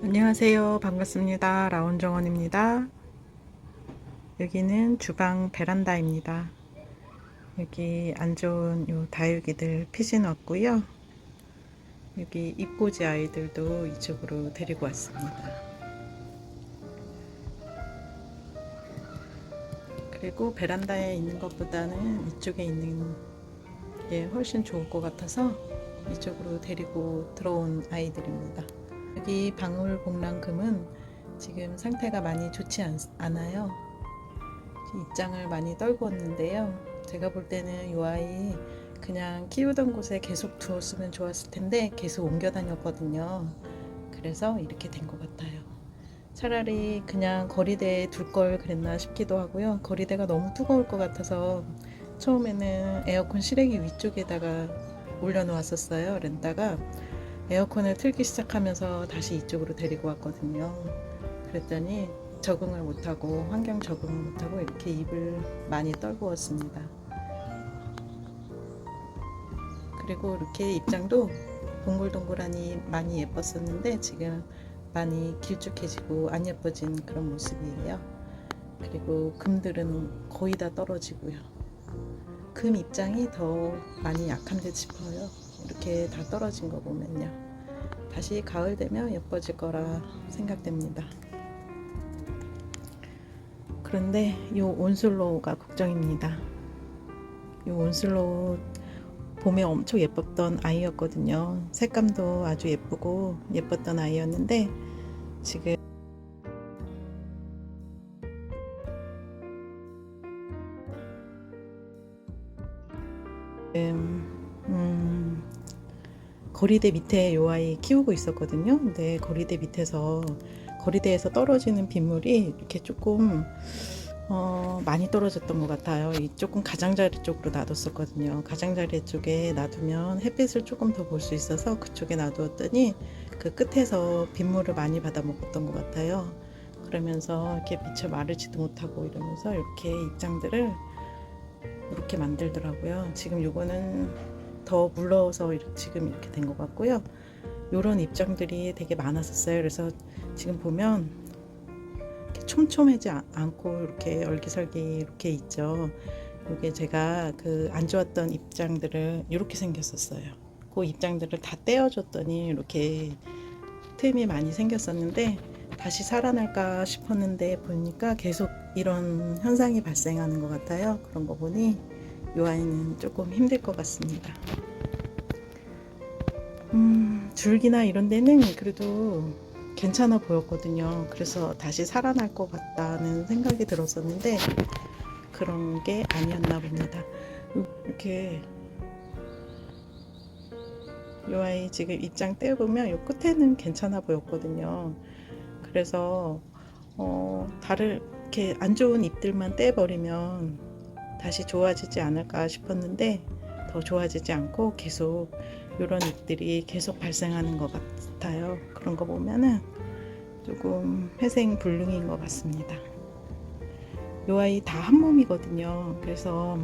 안녕하세요. 반갑습니다. 라온정원입니다. 여기는 주방 베란다입니다. 여기 안 좋은 요 다육이들 피지 넣었고요. 여기 입고지 아이들도 이쪽으로 데리고 왔습니다. 그리고 베란다에 있는 것보다는 이쪽에 있는 게 훨씬 좋을 것 같아서 이쪽으로 데리고 들어온 아이들입니다. 여기 방울복랑금은 지금 상태가 많이 좋지 않, 않아요. 입장을 많이 떨구었는데요. 제가 볼 때는 이 아이 그냥 키우던 곳에 계속 두었으면 좋았을 텐데 계속 옮겨 다녔거든요. 그래서 이렇게 된 것 같아요. 차라리 그냥 거리대에 둘 걸 그랬나 싶기도 하고요. 거리대가 너무 뜨거울 것 같아서 처음에는 에어컨 실외기 위쪽에다가 올려놓았었어요. 그랬다가 에어컨을 틀기 시작하면서 다시 이쪽으로 데리고 왔거든요. 그랬더니 적응을 못하고 환경 적응을 못하고 이렇게 입을 많이 떨구었습니다. 그리고 이렇게 입장도 동글동글하니 많이 예뻤었는데 지금 많이 길쭉해지고 안 예뻐진 그런 모습이에요. 그리고 금들은 거의 다 떨어지고요. 금 입장이 더 많이 약한 듯 싶어요. 이렇게 다 떨어진 거 보면요. 다시 가을 되면 예뻐질 거라 생각됩니다. 그런데 이 온슬로우가 걱정입니다. 이 온슬로우 봄에 엄청 예뻤던 아이였거든요. 색감도 아주 예쁘고 예뻤던 아이였는데 지금 거리대 밑에 요 아이 키우고 있었거든요. 근데 거리대 밑에서 거리대에서 떨어지는 빗물이 이렇게 조금 어, 많이 떨어졌던 것 같아요. 이 조금 가장자리 쪽으로 놔뒀었거든요. 가장자리 쪽에 놔두면 햇빛을 조금 더 볼 수 있어서 그쪽에 놔두었더니 그 끝에서 빗물을 많이 받아 먹었던 것 같아요. 그러면서 이렇게 미처 마르지도 못하고 이러면서 이렇게 입장들을 이렇게 만들더라고요. 지금 요거는 더 물러서 지금 이렇게 된 것 같고요. 요런 입장들이 되게 많았었어요. 그래서 지금 보면 촘촘하지 않- 않고 이렇게 얼기설기 이렇게 있죠. 이게 제가 그 안 좋았던 입장들을 이렇게 생겼었어요. 그 입장들을 다 떼어줬더니 이렇게 틈이 많이 생겼었는데 다시 살아날까 싶었는데 보니까 계속 이런 현상이 발생하는 것 같아요. 그런 거 보니 이 아이는 조금 힘들 것 같습니다. 음, 줄기나 이런 데는 그래도 괜찮아 보였거든요. 그래서 다시 살아날 것 같다는 생각이 들었었는데 그런 게 아니었나 봅니다. 이렇게 이 아이 지금 입장 떼보면 이 끝에는 괜찮아 보였거든요. 그래서 어, 다를 이렇게 안 좋은 잎들만 떼버리면 다시 좋아지지 않을까 싶었는데 더 좋아지지 않고 계속 이런 잎들이 계속 발생하는 것 같아요. 그런 거 보면은 조금 회생 불능인 것 같습니다. 이 아이 다 한 몸이거든요. 그래서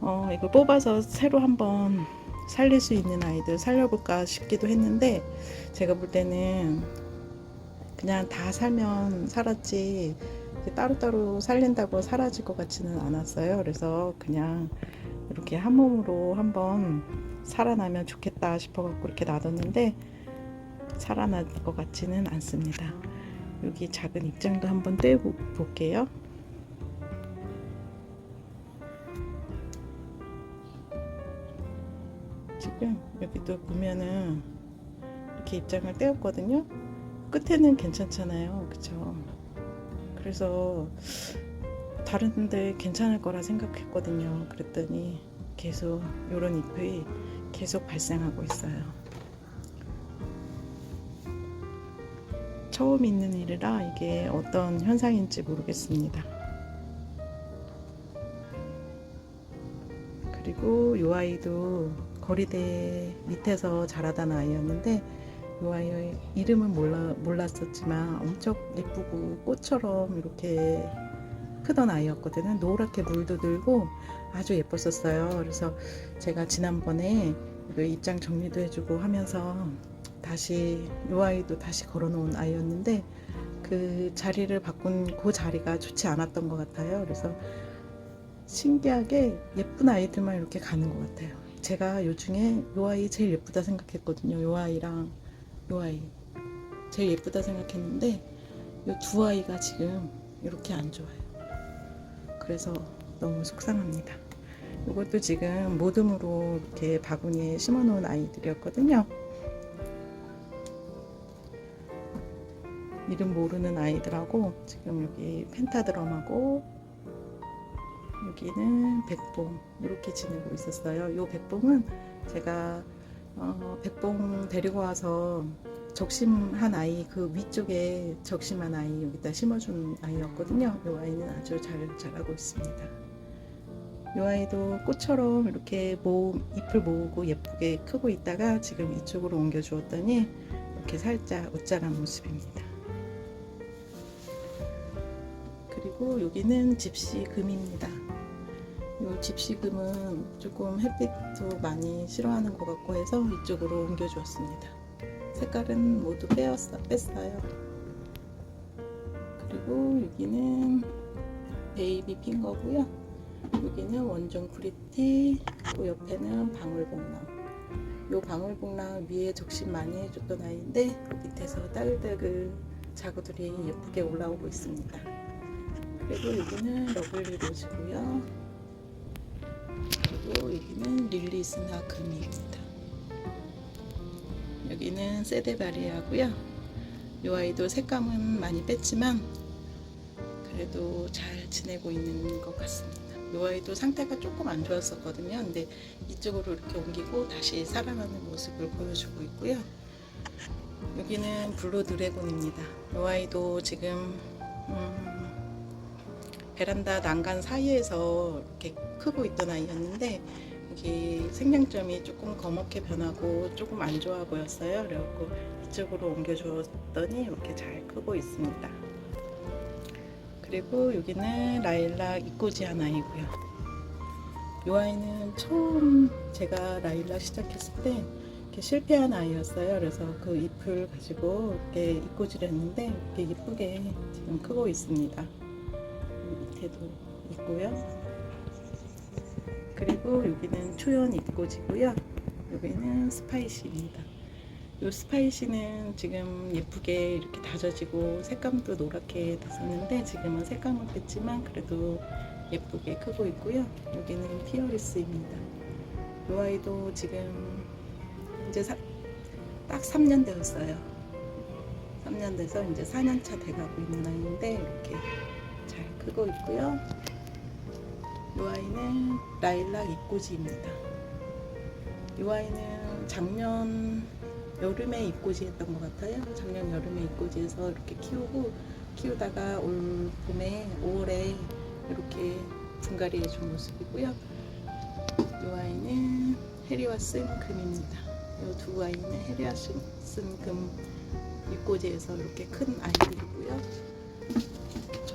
어, 이걸 뽑아서 새로 한번 살릴 수 있는 아이들 살려볼까 싶기도 했는데 제가 볼 때는 그냥 다 살면 살았지 따로따로 살린다고 사라질 것 같지는 않았어요. 그래서 그냥 이렇게 한 몸으로 한번 살아나면 좋겠다 싶어갖고 이렇게 놔뒀는데 살아날 것 같지는 않습니다. 여기 작은 입장도 한번 떼볼게요. 지금 여기도 보면은 이렇게 입장을 떼었거든요. 끝에는 괜찮잖아요. 그쵸? 그래서 다른데 괜찮을 거라 생각했거든요. 그랬더니 계속 이런 잎이 계속 발생하고 있어요. 처음 있는 일이라 이게 어떤 현상인지 모르겠습니다. 그리고 이 아이도 거리대 밑에서 자라던 아이였는데 이 아이의 이름은 몰라, 몰랐었지만 엄청 예쁘고 꽃처럼 이렇게 크던 아이였거든요. 노랗게 물도 들고 아주 예뻤었어요. 그래서 제가 지난번에 그 입장 정리도 해주고 하면서 다시 요 아이도 다시 걸어놓은 아이였는데 그 자리를 바꾼 그 자리가 좋지 않았던 것 같아요. 그래서 신기하게 예쁜 아이들만 이렇게 가는 것 같아요. 제가 요 중에 요 아이 제일 예쁘다 생각했거든요. 요 아이랑 요 아이 제일 예쁘다 생각했는데 요 두 아이가 지금 이렇게 안 좋아요. 그래서 너무 속상합니다. 이것도 지금 모듬으로 이렇게 바구니에 심어 놓은 아이들이었거든요. 이름 모르는 아이들하고 지금 여기 펜타드럼하고 여기는 백봉 이렇게 지내고 있었어요. 이 백봉은 제가 어, 백봉 데리고 와서 적심한 아이 그 위쪽에 적심한 아이 여기다 심어준 아이였거든요. 이 아이는 아주 잘 자라고 있습니다. 이 아이도 꽃처럼 이렇게 모 잎을 모으고 예쁘게 크고 있다가 지금 이쪽으로 옮겨 주었더니 이렇게 살짝 웃자란 모습입니다. 그리고 여기는 집시 금입니다. 이 집시금은 조금 햇빛도 많이 싫어하는 것 같고 해서 이쪽으로 옮겨 주었습니다. 색깔은 모두 빼었어, 뺐어요. 그리고 여기는 베이비 핑거고요. 여기는 원종 프리티, 그 옆에는 방울복랑. 요 방울복랑 위에 적심 많이 해줬던 아이인데 밑에서 딸들그 자구들이 예쁘게 올라오고 있습니다. 그리고 여기는 러블리 로즈고요. 그리고 여기는 릴리스나 금입니다. 여기는 세데바리아고요. 이 아이도 색감은 많이 뺐지만 그래도 잘 지내고 있는 것 같습니다. 이 아이도 상태가 조금 안 좋았었거든요. 근데 이쪽으로 이렇게 옮기고 다시 살아나는 모습을 보여주고 있고요. 여기는 블루 드래곤입니다. 이 아이도 지금 음, 베란다 난간 사이에서 이렇게 크고 있던 아이였는데 여기 생장점이 조금 검게 변하고 조금 안 좋아 보였어요. 그래갖고 이쪽으로 옮겨주었더니 이렇게 잘 크고 있습니다. 그리고 여기는 라일락 이꼬지한 아이고요. 이 아이는 처음 제가 라일락 시작했을 때 이렇게 실패한 아이였어요. 그래서 그 잎을 가지고 이렇게 이꼬지를 했는데 이렇게 이쁘게 지금 크고 있습니다. 밑에도 있고요. 그리고 여기는 초연 입고지고요. 여기는 스파이시입니다. 이 스파이시는 지금 예쁘게 이렇게 다져지고 색감도 노랗게 됐었는데 지금은 색감은 뺐지만 그래도 예쁘게 크고 있고요. 여기는 피어리스입니다. 이 아이도 지금 이제 사, 딱 3년 되었어요. 3년 돼서 이제 4년 차 돼가고 있는 아이인데 이렇게 잘 크고 있고요. 이 아이는 라일락 입꼬지입니다. 이 아이는 작년 여름에 입꼬지 했던 것 같아요. 작년 여름에 입꼬지해서 이렇게 키우고 키우다가 올 봄에 5월에 이렇게 분갈이 해준 모습이고요. 이 아이는 해리와 쓴 금입니다. 이 두 아이는 해리와 쓴금 입꼬지에서 이렇게 큰 아이들이고요.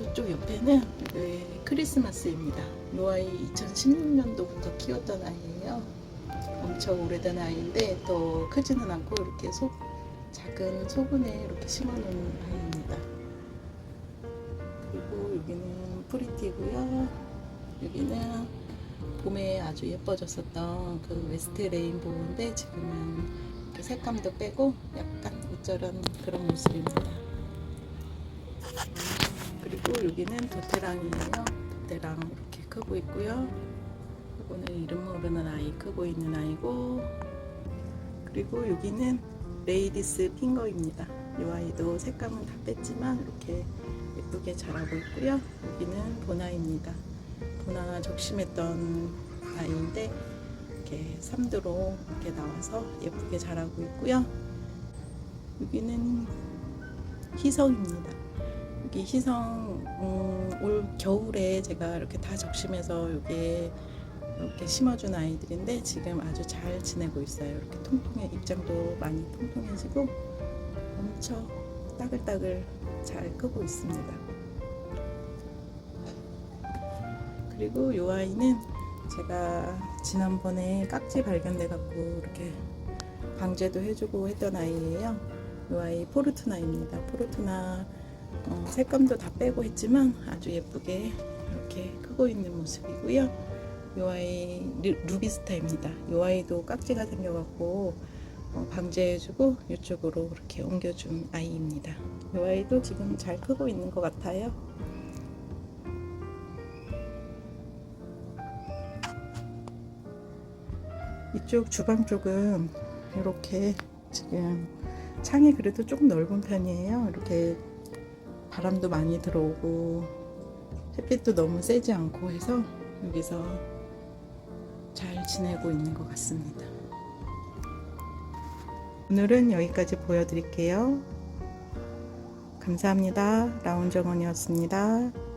저쪽 옆에는 네, 크리스마스입니다. 이 아이 2016년도부터 키웠던 아이예요. 엄청 오래된 아이인데 더 크지는 않고 이렇게 소, 작은 소분에 이렇게 심어놓은 아이입니다. 그리고 여기는 프리티고요. 여기는 봄에 아주 예뻐졌었던 그 웨스트 레인보우인데 지금은 색감도 빼고 약간 우절한 그런 모습입니다. 그리고 여기는 도테랑이에요. 도테랑 이렇게 크고 있고요. 이거는 이름 모르는 아이 크고 있는 아이고 그리고 여기는 레이디스 핑거입니다. 이 아이도 색감은 다 뺐지만 이렇게 예쁘게 자라고 있고요. 여기는 보나입니다. 보나 적심했던 아이인데 이렇게 삼두로 이렇게 나와서 예쁘게 자라고 있고요. 여기는 희성입니다. 여기 희성 음, 올 겨울에 제가 이렇게 다 적심해서 여기에 이렇게 심어준 아이들인데 지금 아주 잘 지내고 있어요. 이렇게 통통해 입장도 많이 통통해지고 엄청 따글따글 잘 크고 있습니다. 그리고 이 아이는 제가 지난번에 깍지 발견돼 갖고 이렇게 방제도 해주고 했던 아이예요. 이 아이 포르투나입니다. 포르투나 어, 색감도 다 빼고 했지만 아주 예쁘게 이렇게 크고 있는 모습이고요. 이 아이 루, 루비스타입니다. 이 아이도 깍지가 생겨갖고 어, 방제해주고 이쪽으로 이렇게 옮겨준 아이입니다. 이 아이도 지금 잘 크고 있는 것 같아요. 이쪽 주방 쪽은 이렇게 지금 창이 그래도 조금 넓은 편이에요. 이렇게 바람도 많이 들어오고 햇빛도 너무 세지 않고 해서 여기서 잘 지내고 있는 것 같습니다. 오늘은 여기까지 보여드릴게요. 감사합니다. 라운정원이었습니다.